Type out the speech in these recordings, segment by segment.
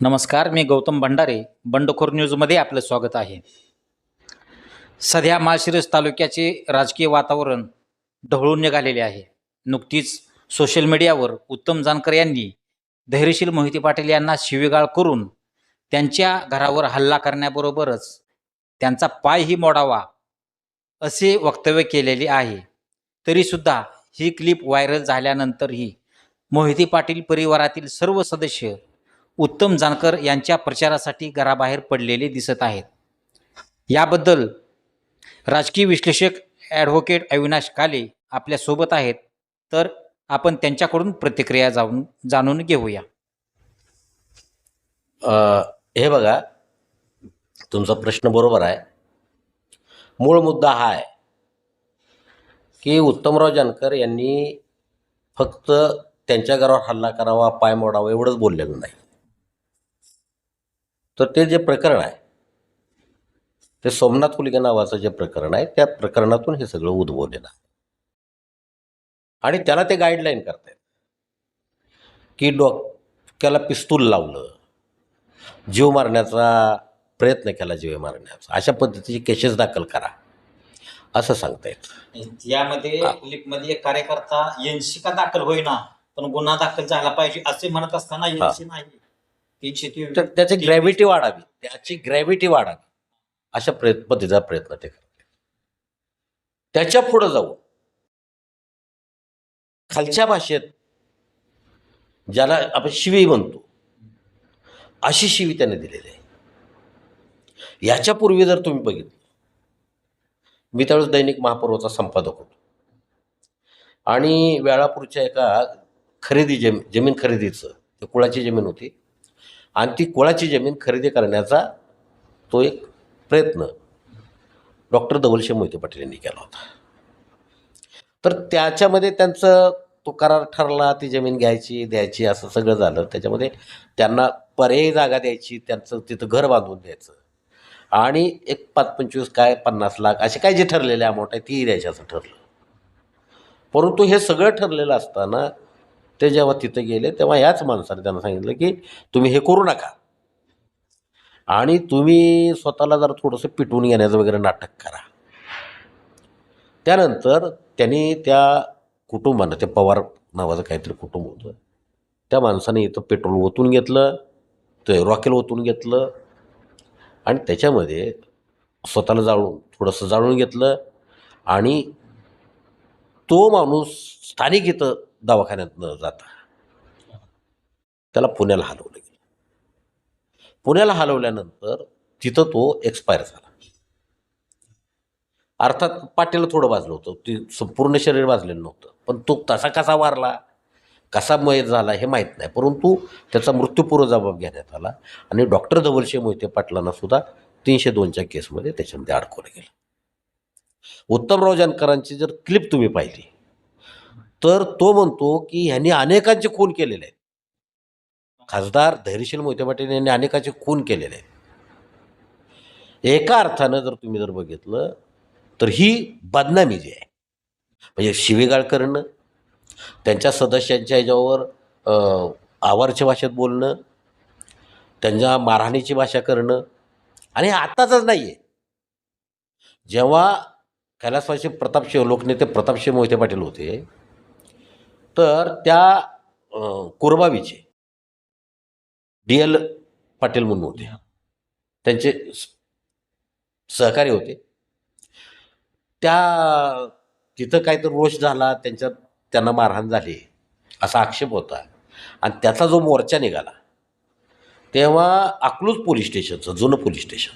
नमस्कार मी गौतम भंडारे. बंडखोर न्यूजमध्ये आपलं स्वागत आहे. सध्या माळशिरस तालुक्याचे राजकीय वातावरण ढवळून निघालेले आहे. नुकतीच सोशल मीडियावर उत्तम जानकर यांनी धैर्यशील मोहिते पाटील यांना शिवीगाळ करून त्यांच्या घरावर हल्ला करण्याबरोबरच त्यांचा पायही मोडावा असे वक्तव्य केलेले आहे. तरीसुद्धा ही क्लिप व्हायरल झाल्यानंतरही मोहिते पाटील परिवारातील सर्व सदस्य उत्तम जानकर यांच्या प्रचारासाठी घराबाहेर पडलेले दिसत आहेत. याबद्दल राजकीय विश्लेषक ॲडव्होकेट अविनाश काले आपल्यासोबत आहेत. तर आपण त्यांच्याकडून प्रतिक्रिया जाऊन जाणून घेऊया. हे बघा तुमचा प्रश्न बरोबर आहे. मूळ मुद्दा हा आहे की उत्तमराव जानकर यांनी फक्त त्यांच्या घरावर हल्ला करावा पाय मोडावा एवढंच बोललेलं नाही. तर ते जे प्रकरण आहे ते सोमनाथ कुलिके नावाचं जे प्रकरण आहे त्या प्रकरणातून हे सगळं उद्भवलेलं आहे. आणि त्याला ते गाईडलाईन करतायत की डोक्याला पिस्तूल लावलं जीव मारण्याचा प्रयत्न केला जीव मारण्याचा. अशा पद्धतीची केसेस दाखल करा असं सांगतायत. यामध्ये क्लिपमध्ये एक कार्यकर्ता एनसी का दाखल होईना पण गुन्हा दाखल झाला पाहिजे असे म्हणत असताना NC नाही. तीनशे तर त्याची ग्रॅव्हिटी वाढावी. त्याची ग्रॅव्हिटी वाढावी. अशा प्रयत्न पद्धतीचा प्रयत्न ते करतात त्याच्या पुढं जाऊ खालच्या भाषेत ज्याला आपण शिवी म्हणतो अशी शिवी त्याने दिलेली आहे. याच्यापूर्वी जर तुम्ही बघितलं मी त्यावेळेस दैनिक महापर्वाचा संपादक होतो. आणि वेळापूरच्या एका खरेदी जमीन जमीन खरेदीचं ते कुळाची जमीन होती आणि ती कुळाची जमीन खरेदी करण्याचा तो एक प्रयत्न डॉक्टर धवलशे मोहिते पाटील यांनी केला होता. तर त्याच्यामध्ये त्यांचं तो करार ठरला ती जमीन घ्यायची द्यायची असं सगळं झालं. त्याच्यामध्ये त्यांना पर्यायी जागा द्यायची त्यांचं तिथं घर बांधून द्यायचं. आणि एक पाच पंचवीस काय पन्नास लाख असे काय जे ठरलेले अमाऊंट आहे ती द्यायची असं ठरलं. परंतु हे सगळं ठरलेलं असताना ते जेव्हा तिथं गेले तेव्हा याच माणसाने त्यांना सांगितलं की तुम्ही हे करू नका. आणि तुम्ही स्वतःला जरा थोडंसं पिटवून घेण्याचं वगैरे नाटक करा. त्यानंतर त्यांनी त्या कुटुंबानं ते पवार नावाचं काहीतरी कुटुंब होतं त्या माणसाने इथं पेट्रोल ओतून घेतलं ते रॉकेल ओतून घेतलं आणि त्याच्यामध्ये स्वतःला जाळून थोडंसं जाळून घेतलं आणि तो माणूस स्थानिक इथं दवाखान्यात न जाता. त्याला पुण्याला हलवलं गेलं. पुण्याला हलवल्यानंतर तिथं तो एक्सपायर झाला. अर्थात पाट्याला थोडं वाजलं होतं. ते संपूर्ण शरीर वाजलेलं नव्हतं. पण तो तसा कसा वारला कसा मयत झाला हे माहीत नाही. परंतु त्याचा मृत्यूपूर्व जबाब घेण्यात आला आणि डॉक्टर धवलशे मोहिते पाटलांना सुद्धा तीनशे दोनच्या केसमध्ये त्याच्यामध्ये अडकवलं गेलं. उत्तमराव जानकरांची जर क्लिप तुम्ही पाहिली तर तो म्हणतो की ह्यांनी अनेकांचे खून केलेले आहेत. खासदार धैर्यशील मोहिते पाटील यांनी अनेकांचे खून केलेले आहेत. एका अर्थानं जर तुम्ही जर बघितलं तर ही बदनामी जी आहे म्हणजे शिवेगाळ करणं त्यांच्या सदस्यांच्या ह्याच्यावर आवारच्या भाषेत बोलणं त्यांच्या मारहाणीची भाषा करणं आणि हे नाही आहे जेव्हा कैलासवासी प्रतापशिव लोकनेते प्रतापशिव मोहिते पाटील होते. तर त्या कोरबावीचे कुरबावीचे डी एल पाटील म्हणून होते. त्यांचे सहकारी होते. त्या तिथं काहीतरी रोष झाला त्यांच्यात त्यांना मारहाण झाली असा आक्षेप होता. आणि त्याचा जो मोर्चा निघाला तेव्हा अकलूज पोलीस स्टेशनचं जुनं पोलीस स्टेशन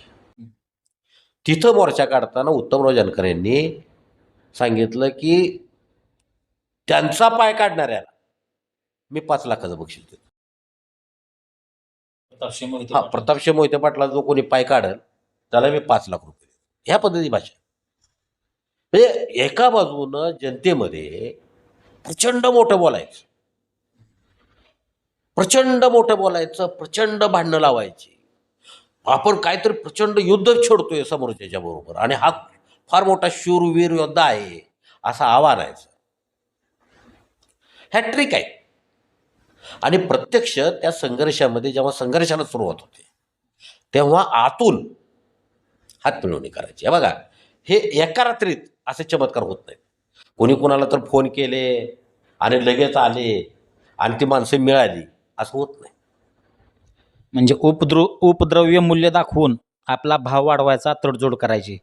तिथं मोर्चा काढताना उत्तमराव जानकर यांनी सांगितलं की त्यांचा पाय काढणाऱ्याला मी पाच लाखाचं बक्षीस देतो. मोहिते हा. प्रतापसिंह मोहिते पाटला जो कोणी पाय काढेल त्याला मी पाच लाख रुपये देतो. ह्या पद्धती भाषा. म्हणजे एका बाजूनं जनतेमध्ये प्रचंड मोठं बोलायचं. प्रचंड मोठं बोलायचं प्रचंड भांडणं लावायची. आपण काहीतरी प्रचंड युद्ध छेडतोय समोरच्याच्या बरोबर. आणि हा फार मोठा शूरवीर योद्धा आहे असा आव्हान आहे हॅट्रिक आहे. आणि प्रत्यक्ष त्या संघर्षामध्ये जेव्हा संघर्षाला सुरुवात होते तेव्हा आतून हात मिळवणी करायची बघा हे एका रात्रीत असे चमत्कार होत नाहीत. कोणी कोणाला तर फोन केले आणि लगेच आले आणि ती माणसं मिळाली असं होत नाही. म्हणजे उपद्रव उपद्रव्य मूल्य दाखवून आपला भाव वाढवायचा तडजोड करायची.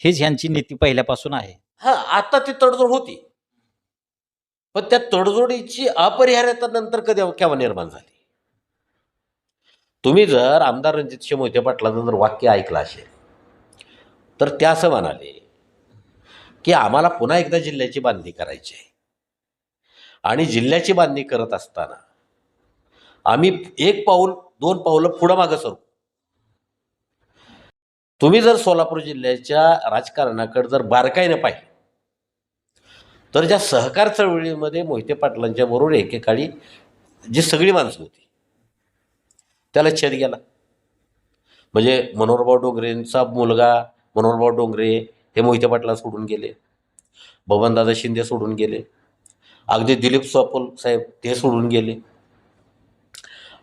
हीच ह्यांची नीती पहिल्यापासून आहे. हा आता ती तडजोड होती. पण त्या तडजोडीची अपरिहार्यता नंतर कधी केव्हा निर्माण झाली? तुम्ही जर आमदार रणजित सिंह मोहिते पाटलाचं जर वाक्य ऐकलं असेल तर त्या असं म्हणाले की आम्हाला पुन्हा एकदा जिल्ह्याची बांधणी करायची आहे. आणि जिल्ह्याची बांधणी करत असताना आम्ही एक पाऊल दोन पावलं पुढं मागं सरू. तुम्ही जर सोलापूर जिल्ह्याच्या राजकारणाकडे जर बारकाईनं पाहिलं तर ज्या सहकार चळवळीमध्ये मोहिते पाटलांच्या बरोबर एकेकाळी जी सगळी माणसं होती त्याला छेद गेला. म्हणजे मनोहरभाऊ डोंगरेंचा मुलगा मनोहरभाऊ डोंगरे हे मोहिते पाटला सोडून गेले बबनदादा शिंदे सोडून गेले अगदी दिलीप सोपल साहेब ते सोडून गेले.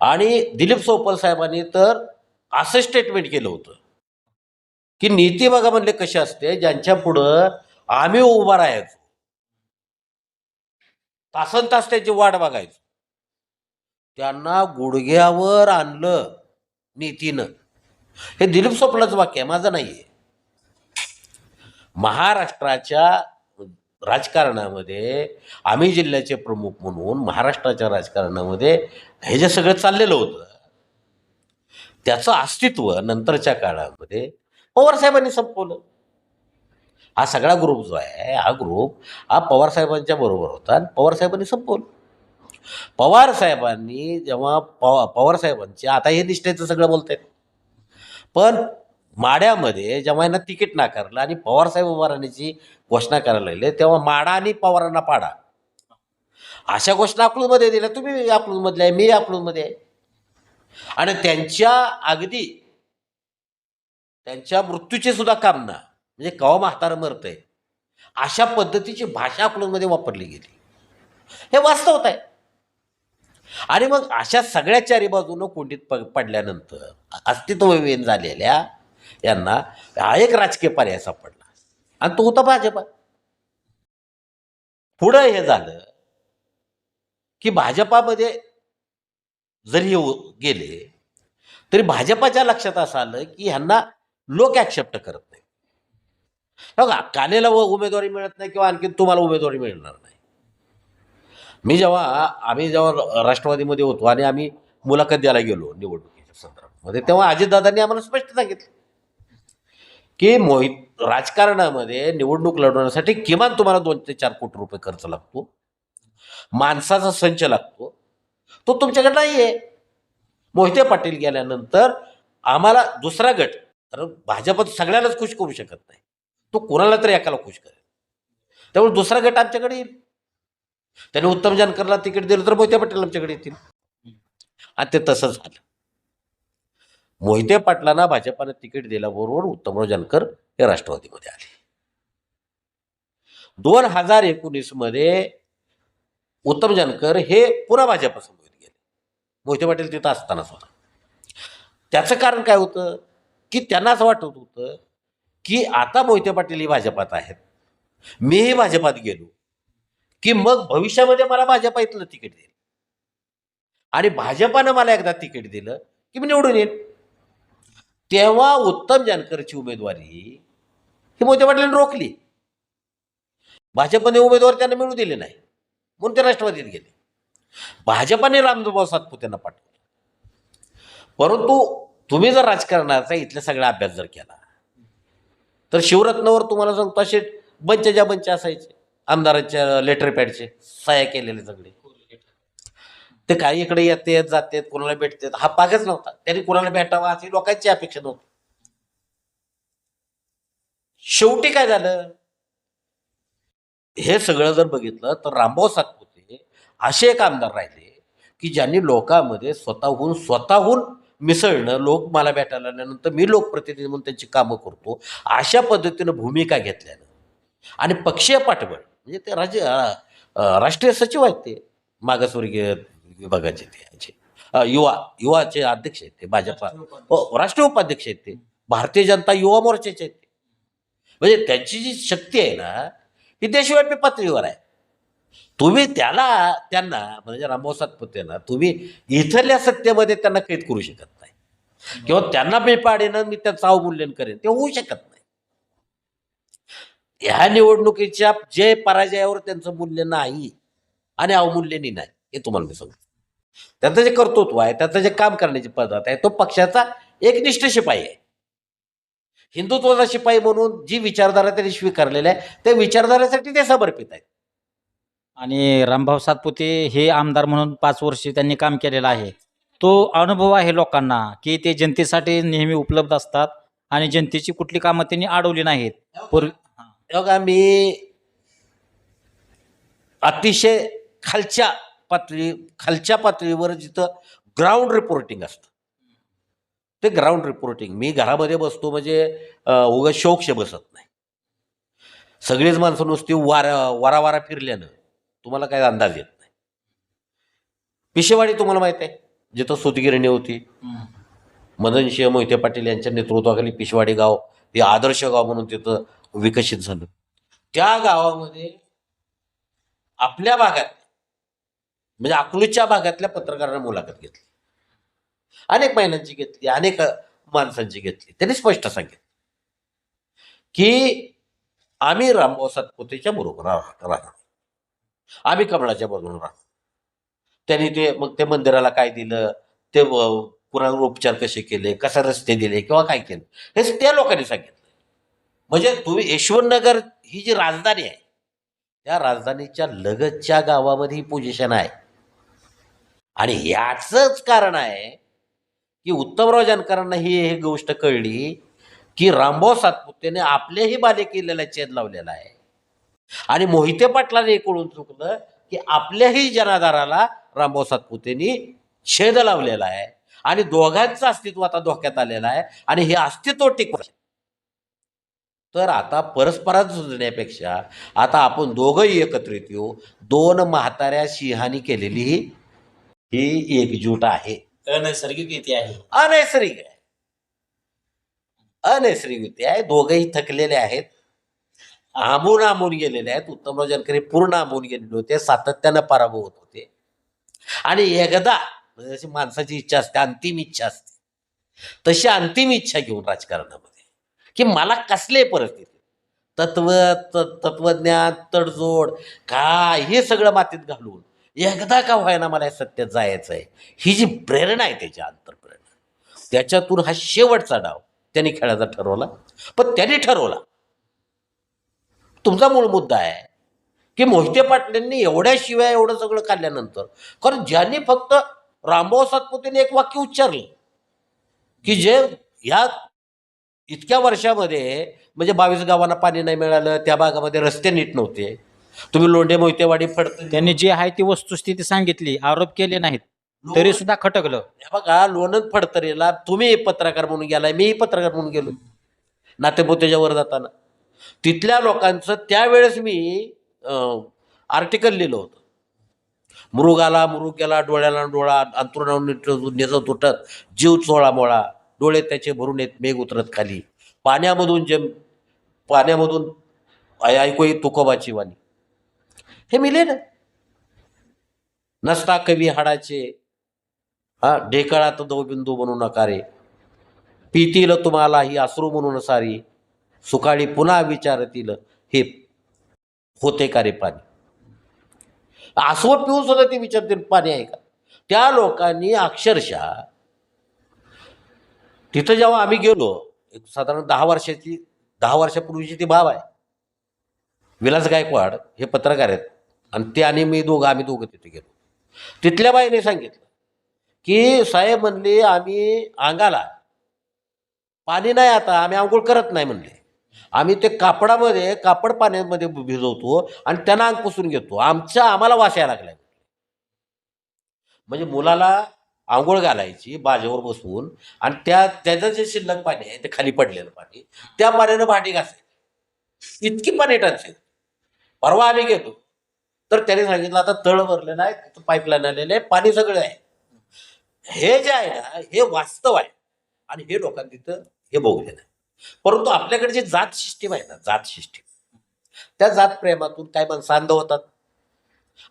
आणि दिलीप सोपल साहेबांनी तर असं स्टेटमेंट केलं होतं. की नीती बघा म्हणले कशी असते ज्यांच्या पुढं आम्ही उभा राहायचो. तासन तास त्याची वाट बघायचो. त्यांना गुडघ्यावर आणलं नीतीनं. हे दिलीप सोपलाच वाक्य आहे माझं नाही आहे महाराष्ट्राच्या राजकारणामध्ये आम्ही जिल्ह्याचे प्रमुख म्हणून महाराष्ट्राच्या राजकारणामध्ये हे जे सगळं चाललेलं होतं त्याचं अस्तित्व नंतरच्या काळामध्ये पवारसाहेबांनी संपवलं. हा सगळा ग्रुप जो आहे हा ग्रुप हा पवारसाहेबांच्या बरोबर होता आणि पवारसाहेबांनी संपवलं. पवारसाहेबांनी जेव्हा पवा पवारसाहेबांचे आता हे निष्ठेचं सगळं बोलत आहेत पण माड्यामध्ये जेव्हा यांना तिकीट नाकारलं आणि पवारसाहेब उभा राहण्याची घोषणा करायला लागले तेव्हा माडा आणि पवारांना पाडा. अशा घोषणा अकलूजमध्ये दिल्या. तुम्ही अकलूजमधले आहे मी अकलूजमध्ये आहे. आणि त्यांच्या अगदी त्यांच्या मृत्यूची सुद्धा कामना म्हणजे कवा म्हातारं मरतंय अशा पद्धतीची भाषा अकलूजमध्ये वापरली गेली. हे वास्तवत आहे आणि मग अशा सगळ्या चारी बाजूनं कोंडीत प पडल्यानंतर अस्तित्वहीन झालेल्या यांना हा एक राजकीय पर्याय सापडला. आणि तो होता भाजपा. पुढं हे झालं की भाजपामध्ये जरी हे हो- गेले तरी भाजपाच्या लक्षात असं आलं की ह्यांना लोक ॲक्सेप्ट करत नाही बघा कालेला व उमेदवारी मिळत नाही किंवा आणखी तुम्हाला उमेदवारी मिळणार नाही. मी जेव्हा आम्ही जेव्हा राष्ट्रवादीमध्ये होतो आणि आम्ही मुलाखत द्यायला गेलो निवडणुकीच्या संदर्भामध्ये तेव्हा अजितदादांनी आम्हाला स्पष्ट सांगितलं. की मोहित राजकारणामध्ये निवडणूक लढवण्यासाठी किमान तुम्हाला दोन ते चार कोटी रुपये खर्च लागतो. माणसाचा संच लागतो. तो तुमच्याकडे नाही आहे मोहिते पाटील गेल्यानंतर आम्हाला दुसरा गट कारण भाजप सगळ्यालाच खुश करू शकत नाही. तो कोणाला तरी एकाला खुश करेल. त्यामुळे दुसरा गट आमच्याकडे येईल. त्याने उत्तम जानकरला तिकीट दिलं तर मोहिते पाटील आमच्याकडे येतील. आणि ते तसंच झालं. मोहिते पाटलांना भाजपानं तिकीट दिल्याबरोबर उत्तमराव जानकर हे राष्ट्रवादीमध्ये आले. दोन हजार एकोणीसमध्ये उत्तम जानकर हे पुन्हा भाजपसमोर गेले. मोहिते पाटील तिथं असतानाच होता. त्याचं कारण काय होतं? की त्यांना असं वाटत होतं की आता मोहिते पाटील ही भाजपात आहेत. मीही भाजपात गेलो. की मग भविष्यामध्ये मला भाजपा इथलं तिकीट देईल. आणि भाजपानं मला एकदा तिकीट दिलं की मी निवडून येईल तेव्हा उत्तम जानकरची उमेदवारी ही मोहिते पाटलांनी रोखली. भाजपने उमेदवार त्यांना मिळू दिले नाही. म्हणून ते राष्ट्रवादीत गेले. भाजपाने रामदेवबाब सातपुतेंना पाठवलं. परंतु तुम्ही जर राजकारणाचा इथला सगळा अभ्यास जर केला तर शिवरत्नावर तुम्हाला सांगतो असे बंचच्या बंच असायचे आमदारांच्या लेटर पॅडचे सह्या केलेले सगळे. ते काही इकडे येतात जातात कोणाला भेटतात. हा पागच नव्हता. त्यांनी कोणाला भेटावा अशी लोकांची अपेक्षा नव्हती. शेवटी काय झालं? हे सगळं जर बघितलं तर रामभाऊ सातपुते असे एक आमदार राहिले की ज्यांनी लोकांमध्ये स्वतःहून स्वतःहून मिसळणं लोक मला भेटायला आल्यानंतर मी लोकप्रतिनिधी म्हणून त्यांची कामं करतो अशा पद्धतीनं भूमिका घेतल्यानं. आणि पक्षीय पाठबळ म्हणजे ते राज्य राष्ट्रीय सचिव आहेत ते मागासवर्गीय विभागाचे ते याचे. युवा युवाचे अध्यक्ष आहेत ते भाजपा. हो, राष्ट्रीय उपाध्यक्ष आहेत ते. भारतीय जनता युवा मोर्चाचे आहेत ते. म्हणजे त्यांची जी शक्ती आहे ना ही देशव्यापी पातळीवर आहे. तुम्ही त्याला त्यांना म्हणजे रामभाऊ सातपुतेना तुम्ही इथल्या सत्तेमध्ये त्यांना कैद करू शकत नाही. किंवा त्यांना मी पाडेन मी त्यांचं अवमूल्यन करेन ते होऊ शकत नाही. ह्या निवडणुकीच्या जे पराजयावर त्यांचं मूल्य नाही आणि अवमूल्यनी नाही हे तुम्हाला मी सांगतो. त्याचं जे कर्तृत्व आहे त्याचं जे काम करण्याची पद्धत आहे तो पक्षाचा एकनिष्ठ शिपाई आहे. हिंदुत्वाचा शिपाई म्हणून जी विचारधारा त्यांनी स्वीकारलेल्या आहे त्या विचारधारेसाठी ते समर्पित आहेत. आणि रामभाऊ सातपुते हे आमदार म्हणून पाच वर्ष त्यांनी काम केलेलं आहे. तो अनुभव आहे लोकांना की ते जनतेसाठी नेहमी उपलब्ध असतात आणि जनतेची कुठली कामं त्यांनी अडवली नाहीत. पूर्वी. बघा मी अतिशय खालच्या पातळी खालच्या पातळीवर जिथं ग्राउंड रिपोर्टिंग असतं. ते ग्राउंड रिपोर्टिंग मी घरामध्ये बसतो म्हणजे उगा शोकश बसत नाही. सगळीच माणसं नुसती वारा वारा वारा फिरल्यानं तुम्हाला काय अंदाज येत नाही. पिशेवाडी तुम्हाला माहीत आहे जिथं सुतगिरणी होती. मदनसिंह मोहिते पाटील यांच्या नेतृत्वाखाली पिशवाडी गाव हे आदर्श गाव म्हणून तिथं विकसित झालं. त्या गावामध्ये आपल्या भागात म्हणजे अकलूजच्या भागातल्या पत्रकारांना मुलाखत घेतली. अनेक महिलांची घेतली अनेक माणसांची घेतली. त्यांनी स्पष्ट सांगितलं की आम्ही रामभाऊ सातपुतेच्या बरोबर राह- राहणार. आम्ही कमळाच्या बरोबर राहणार. त्यांनी ते मग ते मंदिराला काय दिलं? ते अ, कुणावर उपचार कसे केले? कसे रस्ते दिले? किंवा काय केलं? हे त्या लोकांनी सांगितलं. म्हणजे तुम्ही यशवंतनगर ही जी राजधानी आहे त्या राजधानीच्या लगतच्या गावामध्ये ही पोझिशन आहे. आणि याचंच कारण आहे की उत्तमराव जानकरांना ही हे गोष्ट कळली की रामभाऊ सातपुतेने आपल्याही बालेकिल्ल्याला छेद लावलेला आहे. आणि मोहिते पाटलाने कळून चुकलं की आपल्याही जनाधाराला रामभाऊ सातपुतेनी छेद लावलेला आहे. आणि दोघांचं अस्तित्व आता धोक्यात आलेलं आहे आणि हे अस्तित्व टिकवलं तर आता परस्परात झुंजण्यापेक्षा आता आपण दोघंही एकत्रित येऊ. दोन म्हाताऱ्या सिंहानी केलेली ही एकजूट आहे. अनैसर्गिक येते आहे. अनैसर्गिक आहे. अनैसर्गिक युती आहे. दोघंही थकलेले आहेत. आंबून आंबून गेलेले आहेत. उत्तमराव जानकर पूर्ण आंबून गेलेले होते. सातत्यानं पराभव होत होते. आणि एकदा म्हणजे जशी माणसाची इच्छा असते अंतिम इच्छा असते तशी अंतिम इच्छा घेऊन राजकारणामध्ये. की मला कसले परिस्थिती? तत्व तत्वज्ञान तडजोड काय? हे सगळं मातीत घालून एकदा का व्हायना मला या सत्यात जायचं आहे ही जी प्रेरणा आहे त्याची आंतरप्रेरणा. त्याच्यातून हा शेवटचा डाव त्यांनी खेळायचा ठरवला. पण त्यांनी ठरवला. तुमचा मूळ मुद्दा आहे की मोहिते पाटलांनी एवढ्या शिवाय एवढं सगळं काढल्यानंतर कारण ज्यांनी फक्त रामभाऊ सातपुतेने एक वाक्य उच्चारलं की जे ह्या इतक्या वर्षामध्ये म्हणजे बावीस गावांना पाणी नाही मिळालं त्या भागामध्ये रस्ते नीट नव्हते तुम्ही लोंढे मोहितेवाडी फडत त्यांनी जी आहे ती वस्तुस्थिती सांगितली आरोप केले नाहीत. तरी सुद्धा खटकलं. हे बघा लोणंद फडतरेला तुम्ही पत्रकार म्हणून गेलाय मीही पत्रकार म्हणून गेलो. नातेपुतेच्या वर जाताना. तिथल्या लोकांचं त्यावेळेस मी आर्टिकल लिहिलं होतं. मृगाला मृग गेला डोळ्याला डोळा अंतरुणावर नेजत तुटत जीव चोळा मोळा डोळे त्याचे भरून येत मेघ उतरत खाली. पाण्यामधून जे पाण्यामधून ऐकू तुकोबाची वाणी. हे मिले ना नसता कवी हाडाचे. हा ढेकळात दवबिंदू बनू नका रे पितील तुम्हाला ही अश्रू म्हणून सारी. सुकाळी पुन्हा विचारतील हे होते का रे पाणी? आसवत पिऊन सुद्धा ते विचारतील पाणी आहे का? त्या लोकांनी अक्षरशः तिथं जेव्हा आम्ही गेलो एक साधारण दहा वर्षाची दहा वर्षापूर्वीची ती भाव आहे. विलास गायकवाड हे पत्रकार आहेत. आणि ते आणि मी दोघं आम्ही दोघं तिथे गेलो. तिथल्या बाईने सांगितलं की साहेब म्हणले आम्ही अंगाला पाणी नाही आता आम्ही आंघोळ करत नाही म्हणले. आम्ही ते कापडामध्ये कापड पाण्यामध्ये भिजवतो आणि त्यांना अंग पुसून घेतो. आमच्या आम्हाला वासायला लागलाय. म्हणजे मुलाला आंघोळ घालायची बाजेवर बसवून आणि त्या त्याचं जे शिल्लक पाणी आहे ते खाली पडलेलं पाणी त्या पाण्यानं भांडी घासायची. इतकी पाणी टंचाई परवा आम्ही गेलो. तर त्याने सांगितलं आता तळ भरलेलं आहे तिथं पाईपलाईन आलेलं आहे पाणी सगळं आहे. हे जे आहे ना हे वास्तव आहे. आणि हे लोकांनी तिथं हे बघलेलं आहे परंतु आपल्याकडे जे जात सिस्टीम आहे ना जात सिस्टीम त्या जात प्रेमातून काय माणसं अंध होतात.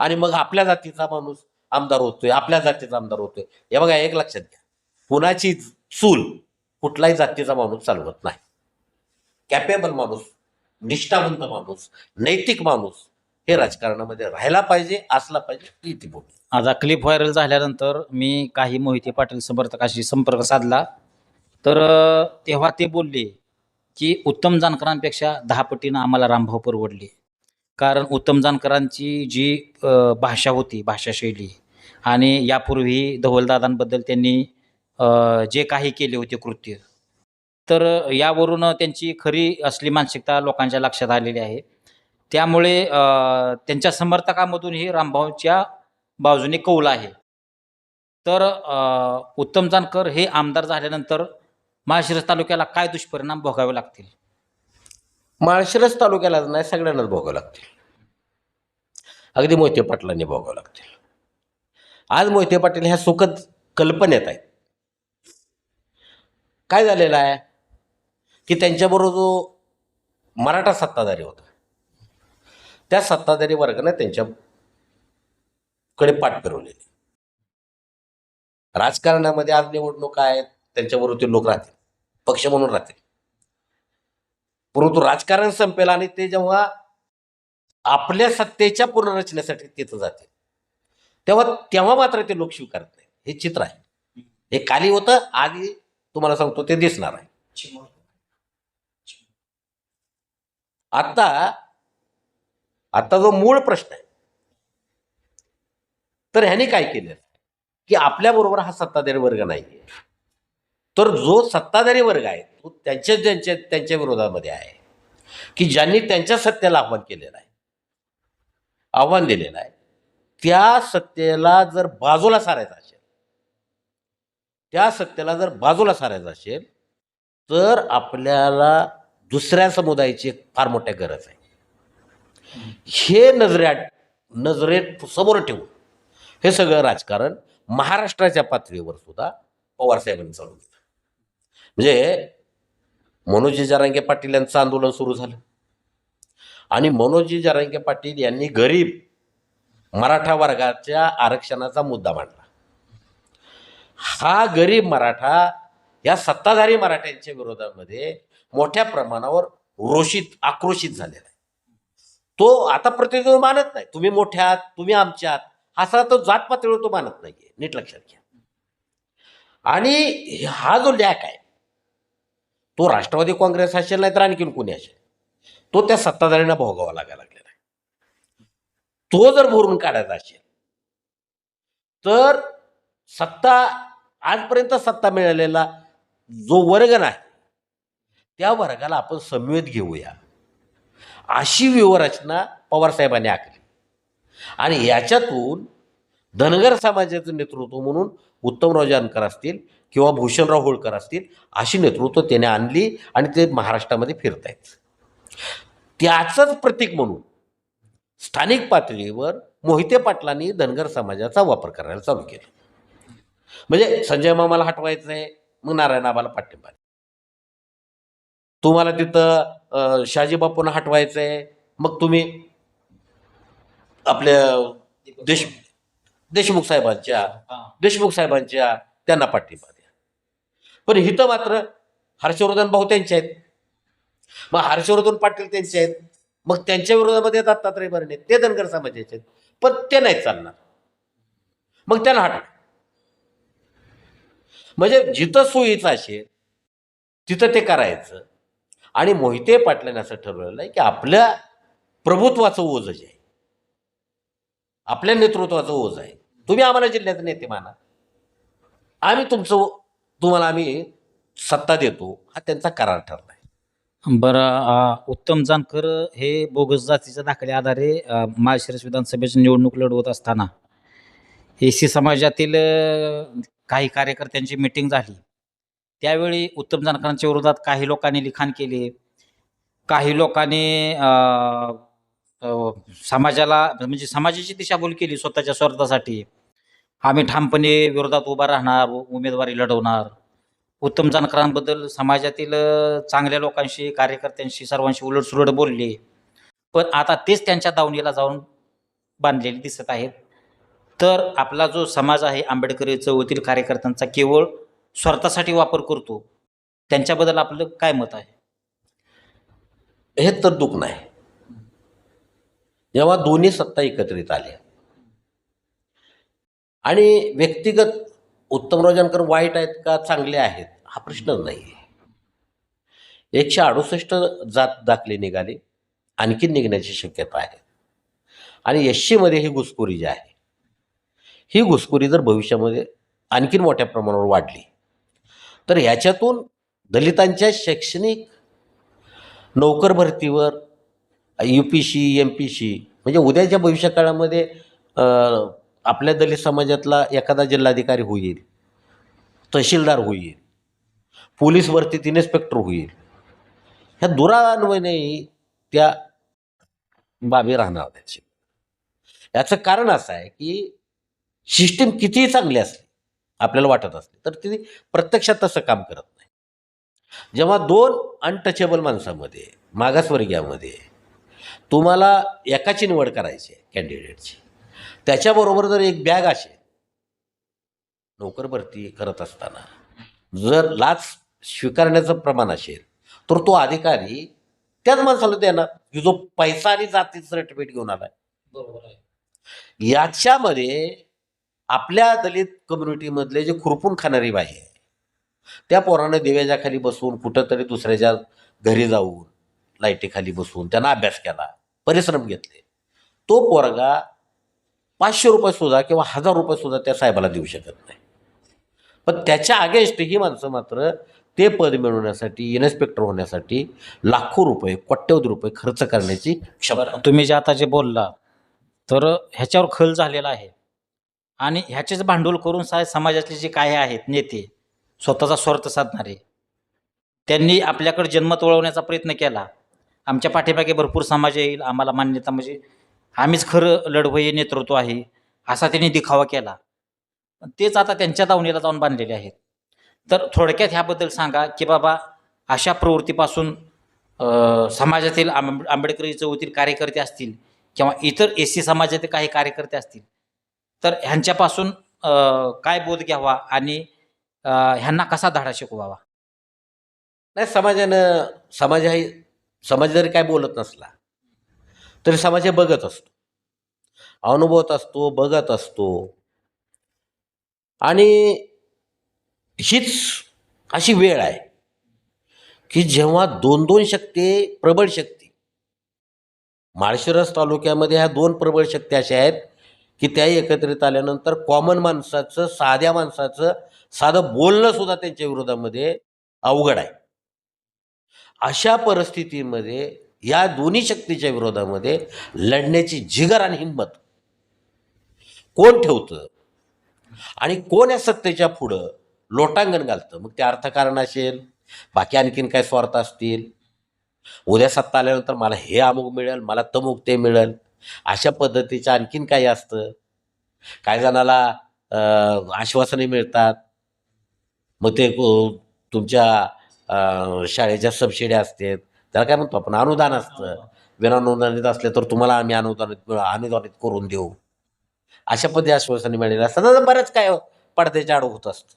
आणि मग आपल्या जातीचा माणूस आमदार होतोय आपल्या जातीचा आमदार होतोय. हे बघा एक लक्षात घ्या. कुणाची चूल कुठलाही जातीचा माणूस चालवत नाही. कॅपेबल माणूस निष्ठावंत माणूस नैतिक माणूस हे राजकारणामध्ये राहायला पाहिजे असला पाहिजे ही ती भूमिका आज क्लिप व्हायरल झाल्यानंतर मी काही मोहिते पाटील समर्थकाशी संपर्क साधला. तर अ, तेव्हा ते बोलले की उत्तम जानकरांपेक्षा दहा पटीनं आम्हाला रामभाऊ परवडले. कारण उत्तम जानकरांची जी अ, भाषा होती भाषाशैली आणि यापूर्वी धवलदादांबद्दल त्यांनी अ, जे काही केले होते कृत्य तर यावरून त्यांची खरी असली मानसिकता लोकांच्या लक्षात आलेली आहे. त्यामुळे त्यांच्या समर्थकामधूनही रामभाऊच्या बाजूने कौल आहे. तर उत्तम जानकर हे आमदार झाल्यानंतर माळशिरस तालुक्याला काय दुष्परिणाम भोगावे लागतील? माळशिरस तालुक्याला नाही सगळ्यांनाच भोगावं लागतील. अगदी मोहिते पाटलांनी भोगावं लागतील. आज मोहिते पाटील ह्या सुखद कल्पनेत आहेत. काय झालेलं आहे? की त्यांच्याबरोबर जो मराठा सत्ताधारी होता त्या सत्ताधारी वर्गाने त्यांच्याकडे पाठ फिरवलेली. राजकारणामध्ये आज निवडणुका आहेत त्यांच्याबरोबर ते लोक राहतील पक्ष म्हणून राहतील. परंतु राजकारण संपेल आणि ते जेव्हा आपल्या सत्तेच्या पुनर्रचनेसाठी तिथं जाते तेव्हा तेव्हा मात्र ते लोक स्वीकारत नाही. हे चित्र आहे. हे काली होतं आधी तुम्हाला सांगतो ते दिसणार आहे. आता आता जो मूळ प्रश्न आहे. तर ह्याने काय केलं? की आपल्याबरोबर हा सत्ताधारी वर्ग नाही तर जो सत्ताधारी वर्ग आहे तो त्यांच्या त्यांच्या त्यांच्या विरोधामध्ये आहे. की ज्यांनी त्यांच्या सत्तेला आव्हान केलेलं आहे. आव्हान दिलेलं आहे. त्या सत्तेला जर बाजूला सारायचं असेल त्या सत्तेला जर बाजूला सारायचं असेल तर आपल्याला दुसऱ्या समुदायाची एक फार मोठ्या गरज आहे. हे नजऱ्यात नजरेत समोर ठेवून हे सगळं राजकारण महाराष्ट्राच्या पातळीवर सुद्धा पवारसाहेबांनी चालू केलं. म्हणजे मनोजी जरांगे पाटील यांचं आंदोलन सुरू झालं. आणि मनोजी जरांगे पाटील यांनी गरीब मराठा वर्गाच्या आरक्षणाचा मुद्दा मांडला. हा गरीब मराठा या सत्ताधारी मराठ्यांच्या विरोधामध्ये मोठ्या प्रमाणावर रोषित आक्रोशित झालेला आहे. तो आता प्रतिनिधी मानत नाही. तुम्ही मोठ्यात तुम्ही आमच्यात. सगळा तो जात पातळीवर तो मानत नाहीये. नीट लक्षात घ्या. आणि हा जो लॅक आहे तो राष्ट्रवादी काँग्रेस असेल नाही तर आणखीन कोणी असेल? तो त्या सत्ताधाऱ्यांना भोगावा लागायला लागलेला आहे. तो जर भरून काढायचा असेल तर सत्ता आजपर्यंत सत्ता मिळालेला जो वर्ग नाही त्या वर्गाला आपण समवेत घेऊया. अशी व्यूहरचना पवारसाहेबांनी आखली. आणि याच्यातून धनगर समाजाचं नेतृत्व म्हणून उत्तमराव जानकर असतील किंवा भूषणराव होळकर असतील अशी नेतृत्व त्याने आणली आणि ते महाराष्ट्रामध्ये फिरतायत. त्याचंच प्रतीक म्हणून स्थानिक पातळीवर मोहिते पाटलांनी धनगर समाजाचा वापर करायला चालू केला. म्हणजे संजय मामाला हटवायचं आहे मग नारायण आबाला पाठिंबा तुम्हाला तिथं शहाजी बापूंना हटवायचं आहे मग तुम्ही आपल्या देश देशमुख साहेबांच्या देशमुख साहेबांच्या त्यांना पाठिंबा द्या. पण इथं मात्र हर्षवर्धन भाऊ त्यांचे आहेत. मग हर्षवर्धन पाटील त्यांचे आहेत. मग त्यांच्या विरोधामध्ये दत्तात्रय भरणे ते धनगर समाजाचे आहेत. पण ते नाही चालणार. मग त्याला हटवा. म्हणजे जिथं सोयीचं असेल तिथं ते करायचं. आणि मोहिते पाटलांनी असं ठरवलेलं आहे की आपल्या प्रभुत्वाचं ओझ जे आहे आपल्या नेतृत्वाचं ओझ आहे. तुम्ही आम्हाला जिल्ह्याचे नेते माना. आम्ही तुमचं तुम्हाला आम्ही सत्ता देतो हा त्यांचा करार ठरला आहे बरं उत्तम जानकर हे बोगस जातीच्या दाखल्या आधारे माळशिरस विधानसभेची निवडणूक लढवत असताना एसी समाजातील काही कार्यकर्त्यांची मिटिंग झाली. त्यावेळी उत्तम जानकरांच्या विरोधात काही लोकांनी लिखाण केले. काही लोकांनी समाजाला म्हणजे समाजाची दिशाभूल केली स्वतःच्या स्वार्थासाठी. आम्ही ठामपणे विरोधात उभा राहणार उमेदवारी लढवणार. उत्तम जानकरांबद्दल समाजातील चांगल्या लोकांशी कार्यकर्त्यांशी सर्वांशी उलटसुलट बोलले. पण आता तेच त्यांच्या दावणीला जाऊन बांधलेले दिसत आहेत. तर आपला जो समाज आहे आंबेडकरी चळवळीतील कार्यकर्त्यांचा केवळ स्वार्थासाठी वापर करतो त्यांच्याबद्दल आपलं काय मत आहे? हे तर दुःख नाही. जेव्हा दोन्ही सत्ता एकत्रित आल्या आणि व्यक्तिगत उत्तमराव जानकर वाईट आहेत का चांगले आहेत हा प्रश्नच नाही. एकशे अडुसष्ट जात दाखले निघाले आणखी निघण्याची शक्यता आहे. आणि एसशीमध्ये ही घुसखोरी जी आहे ही घुसखोरी जर भविष्यामध्ये आणखीन मोठ्या प्रमाणावर वाढली तर ह्याच्यातून दलितांच्या शैक्षणिक नोकर भरतीवर U P C M P C म्हणजे उद्याच्या भविष्यकाळामध्ये आपल्या दलित समाजातला एखादा जिल्हाधिकारी होईल तहसीलदार होईल पोलीस भरतीत इन्स्पेक्टर होईल ह्या दुरान्वयनेही त्या बाबी राहणार त्याची याचं कारण असं आहे की सिस्टीम कितीही चांगली असली आपल्याला वाटत असली तर ती प्रत्यक्षात तसं काम करत नाही. जेव्हा दोन अनटचेबल माणसामध्ये मागासवर्गीयामध्ये तुम्हाला एकाची निवड करायची आहे कॅन्डिडेटची त्याच्याबरोबर जर एक बॅग असेल नोकर भरती करत असताना जर लाच स्वीकारण्याचं प्रमाण असेल तर तो अधिकारी त्याच माणसाला देणार. की जो पैसा आणि जातीचं सर्टिफिकेट घेऊन आलाय. बरोबर आहे. याच्यामध्ये आपल्या दलित कम्युनिटीमधले जे खुरपून खाणारी बाई आहे त्या पोरानं दिव्याच्या खाली बसून कुठंतरी दुसऱ्याच्या घरी जाऊन लाईटीखाली बसून त्यांना अभ्यास केला परिश्रम घेतले. तो पोरगा पाचशे रुपये सुद्धा किंवा हजार रुपये सुद्धा त्या साहेबाला देऊ शकत नाही. पण त्याच्या अगेन्स्ट ही माणसं मात्र ते पद मिळवण्यासाठी इन्स्पेक्टर होण्यासाठी लाखो रुपये कोट्यवधी रुपये खर्च करण्याची क्षमता. तुम्ही जे आता जे बोलला तर ह्याच्यावर खल झालेला आहे. आणि ह्याचेच भांडवल करून सा समाजातले जे काय आहेत नेते स्वतःचा स्वार्थ साधणारे त्यांनी आपल्याकडे जन्मत वळवण्याचा प्रयत्न केला. आमच्या पाठीमागे भरपूर समाज येईल आम्हाला मान्यता म्हणजे आम्हीच खरं लढवय्ये नेतृत्व आहे असा त्यांनी दिखावा केला. तेच आता त्यांच्या दावणीला जाऊन बांधलेले आहेत. तर थोडक्यात ह्याबद्दल सांगा की बाबा अशा प्रवृत्तीपासून समाजातील आंब आंबेडकरी चळवळीतील कार्यकर्ते असतील किंवा इतर एस सी समाजातील काही कार्यकर्ते असतील तर ह्यांच्यापासून काय बोध घ्यावा आणि ह्यांना कसा धडा शिकवावा? नाही समाजानं समाज हा समाज जरी काय बोलत नसला तरी समाज हे बघत असतो. अनुभवत असतो बघत असतो. आणि हीच अशी वेळ आहे की जेव्हा दोन दोन शक्ती प्रबळ शक्ती माळशिरस तालुक्यामध्ये ह्या दोन प्रबळ शक्ती अशा आहेत की त्याही एकत्रित आल्यानंतर कॉमन माणसाचं साध्या माणसाचं साधं बोलणं सुद्धा त्यांच्या विरोधामध्ये अवघड आहे. अशा परिस्थितीमध्ये या दोन्ही शक्तीच्या विरोधामध्ये लढण्याची जिगर आणि हिंमत कोण ठेवतं? आणि कोण या सत्तेच्या पुढं लोटांगण घालतं? मग ते अर्थकारण असेल बाकी आणखीन काय स्वार्थ असतील? उद्या सत्ता आल्यानंतर मला हे अमुक मिळेल मला तमुक ते मिळेल. अशा पद्धतीचं आणखीन काही असतं? काही जणाला आश्वासने मिळतात. मग ते तुमच्या शाळेच्या सबसिड्या असतात. त्याला काय म्हणतो आपण? अनुदान असतं. विनानुदानित असले तर तुम्हाला आम्ही अनुदानित अनुदानित करून देऊ. अशा पद्धती आश्वासने मिळालेल्या असतात. आता बरंच काय पडद्याच्या आड होत असतं.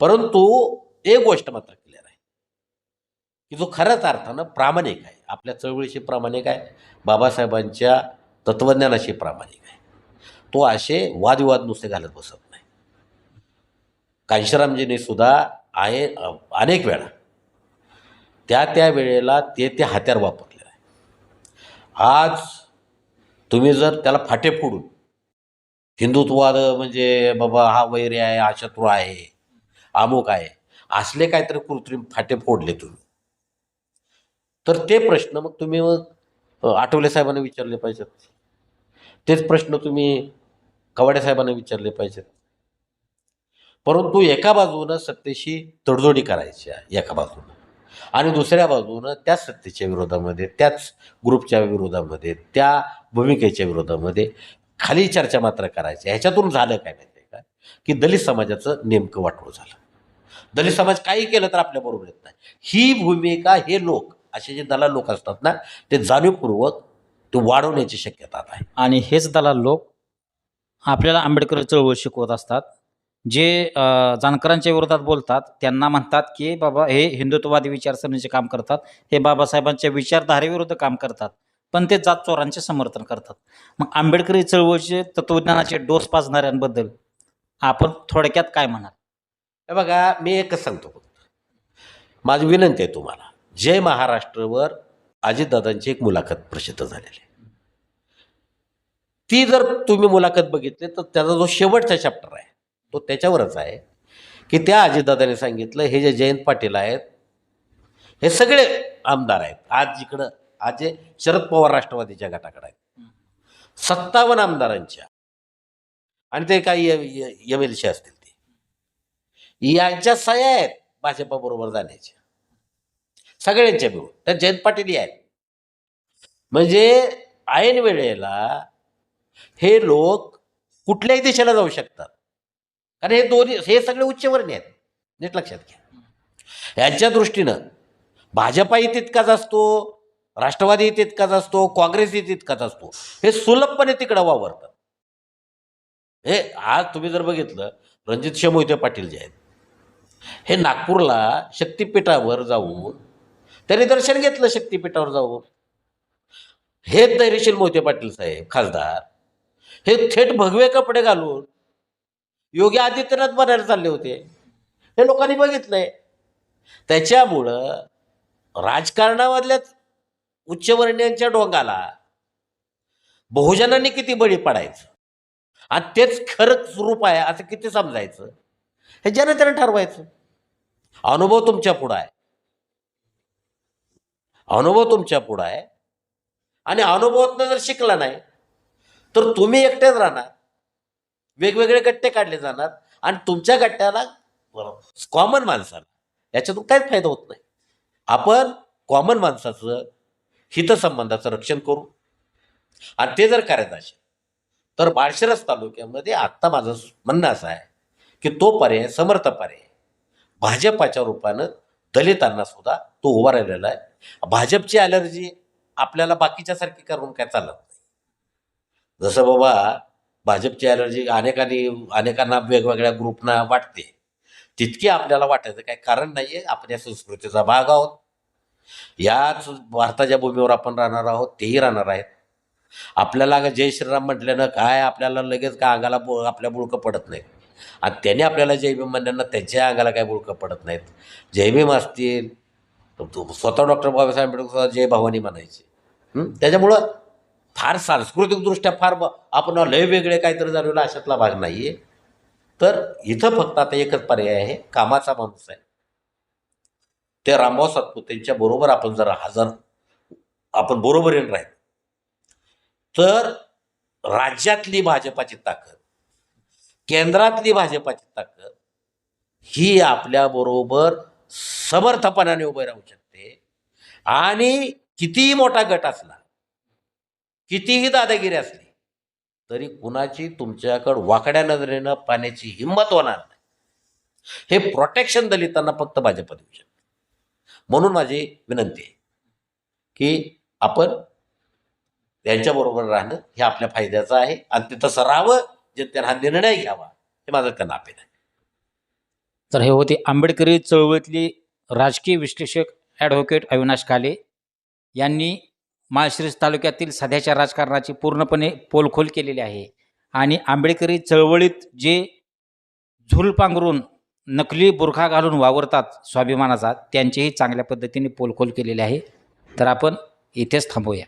परंतु एक गोष्ट मात्र की जो खऱ्याच अर्थानं प्रामाणिक आहे. आपल्या चळवळीशी प्रामाणिक आहे. बाबासाहेबांच्या तत्त्वज्ञानाशी प्रामाणिक आहे. तो असे वादविवाद नुसते घालत बसत नाही. कांशीरामजीने सुद्धा आहे अनेक वेळा त्या त्या वेळेला ते ते हत्यार वापरलेलं आहे. आज तुम्ही जर त्याला फाटे फोडून हिंदुत्ववाद म्हणजे बाबा हा वैरी आहे हा शत्रू आहे अमुक आहे असले काहीतरी कृत्रिम फाटे फोडले तुम्ही. तर ते प्रश्न मग तुम्ही मग आठवले साहेबांना विचारले पाहिजेत. तेच प्रश्न तुम्ही कवाडे साहेबांना विचारले पाहिजेत. परंतु एका बाजूनं सत्तेशी तडजोडी करायची आहे एका बाजूनं. आणि दुसऱ्या बाजूनं त्याच सत्तेच्या विरोधामध्ये त्याच ग्रुपच्या विरोधामध्ये त्या भूमिकेच्या विरोधामध्ये खाली चर्चा मात्र करायची ह्याच्यातून झालं काय माहिती आहे का? की दलित समाजाचं नेमकं वाटवं झालं. दलित समाज काही केलं तर आपल्याबरोबर येत नाही. ही भूमिका हे लोक असे जे दलाल लोक असतात ना ते जाणीवपूर्वक ते वाढवण्याची शक्यता आहे. आणि हेच दलाल लोक आपल्याला आंबेडकर चळवळ शिकवत असतात. जे जानकरांच्या विरोधात बोलतात त्यांना म्हणतात की बाबा हे हिंदुत्ववादी विचारसरणीचे काम करतात. हे बाबासाहेबांच्या विचारधारेविरुद्ध काम करतात. पण ते जात चोरांचे समर्थन करतात. मग आंबेडकरी चळवळीचे तत्वज्ञानाचे डोस पाजणाऱ्यांबद्दल आपण थोडक्यात काय म्हणाल? हे बघा मी एकच सांगतो फक्त. माझी विनंती आहे तुम्हाला. जय महाराष्ट्रवर अजितदादांची एक मुलाखत प्रसिद्ध झालेली आहे. ती जर तुम्ही मुलाखत बघितली तर त्याचा जो शेवटचा चॅप्टर आहे तो त्याच्यावरच आहे. की त्या अजितदादाने सांगितलं हे जे जयंत पाटील आहेत हे सगळे आमदार आहेत. आज जिकडं आज जे शरद पवार राष्ट्रवादीच्या गटाकडे आहेत. सत्तावन्न आमदारांच्या. आणि ते काही एम एल सी असतील ते. यांच्या सह्या आहेत भाजपाबरोबर जाण्याच्या. सगळ्यांच्या मिळून त्यात जयंत पाटील आहेत म्हणजे ऐन वेळेला हे लोक कुठल्याही देशाला जाऊ शकतात. कारण हे दोन्ही हे सगळे उच्चवर्णी आहेत. नीट लक्षात घ्या. यांच्या दृष्टीनं भाजपाही तितकाच असतो राष्ट्रवादी तितकाच असतो काँग्रेसही तितकाच असतो. हे सुलभपणे तिकडं वावरतात. हे आज तुम्ही जर बघितलं रणजित मोहिते पाटील जे आहेत हे नागपूरला शक्तिपीठावर जाऊन त्यांनी दर्शन घेतलं शक्तिपीठावर जाऊन. हे धैर्यशील मोहिते पाटील साहेब खासदार हे थेट भगवे कपडे घालून योगी आदित्यनाथ बनायला चालले होते. हे लोकांनी बघितलंय. त्याच्यामुळं राजकारणामधल्याच उच्चवर्णीयांच्या डोंगाला बहुजनांनी किती बळी पडायचं? आणि तेच खरं स्वरूप आहे असं किती समजायचं? हे जनतेनं ठरवायचं. अनुभव तुमच्या पुढं आहे. अनुभव तुमच्या पुढं आहे आणि अनुभवातनं जर शिकला नाही तर तुम्ही एकटेच राहणार. वेगवेगळे गट्टे काढले जाणार. आणि तुमच्या गट्ट्याला कॉमन माणसाला याच्यातून काहीच फायदा होत नाही. आपण कॉमन माणसाचं हितसंबंधाचं रक्षण करू. आणि ते जर करायचं असेल तर बाळशिरस तालुक्यामध्ये आत्ता माझं म्हणणं असं आहे की तो पर्याय समर्थ पर्याय भाजपाच्या रूपानं दलितांना सुद्धा तो उभा राहिलेला आहे. भाजपची ॲलर्जी आपल्याला बाकीच्यासारखी करून काय चालत नाही. जसं बाबा भाजपची ॲलर्जी अनेकांनी अनेकांना वेगवेगळ्या ग्रुपना वाटते. तितकी आपल्याला वाटायचं काही कारण नाही आहे आपण या संस्कृतीचा भाग आहोत. याच भारताच्या भूमीवर आपण राहणार आहोत. तेही राहणार आहेत. आपल्याला जय श्रीराम म्हटल्यानं काय? आपल्याला लगेच का अंगाला बु आपल्या बुळकं पडत नाही. आणि त्याने आपल्याला जय म्हणण्यांना त्यांच्या अंगाला काय बुळकं पडत नाहीत. जय भीम असतील स्वतः डॉक्टर बाबासाहेब आंबेडकर स्वतः जय भावानी म्हणायचे. त्याच्यामुळं फार सांस्कृतिकदृष्ट्या फार आपण लय वेगळे काहीतरी झालेलं अशातला भाग नाही आहे तर इथं फक्त आता एकच पर्याय आहे कामाचा माणूस आहे. ते रामभाऊ सातपुतेंच्या बरोबर आपण जर हजर आपण बरोबरीने राहील तर राज्यातली भाजपाची ताकद केंद्रातली भाजपाची ताकद ही आपल्याबरोबर समर्थपणाने उभे राहू शकते. आणि कितीही मोठा गट असला कितीही दादागिरी असली तरी कुणाची तुमच्याकडं वाकड्या नजरेनं पाण्याची हिंमत होणार नाही. हे प्रोटेक्शन दलितांना फक्त भाजप देऊ शकते. म्हणून माझी विनंती आहे की आपण त्यांच्याबरोबर राहणं हे आपल्या फायद्याचं आहे. आणि ते तसं राहावं जे हा निर्णय घ्यावा हे माझं त्यांना अपेल आहे. तर हे होते आंबेडकरी चळवळीतली राजकीय विश्लेषक ॲडव्होकेट अविनाश काले. यांनी माळशिरस तालुक्यातील सध्याच्या राजकारणाची पूर्णपणे पोलखोल केलेली आहे. आणि आंबेडकरी चळवळीत जे झुल पांघरून नकली बुरखा घालून वावरतात स्वाभिमानाचा त्यांचेही चांगल्या पद्धतीने पोलखोल केलेले आहे. तर आपण इथेच थांबूया.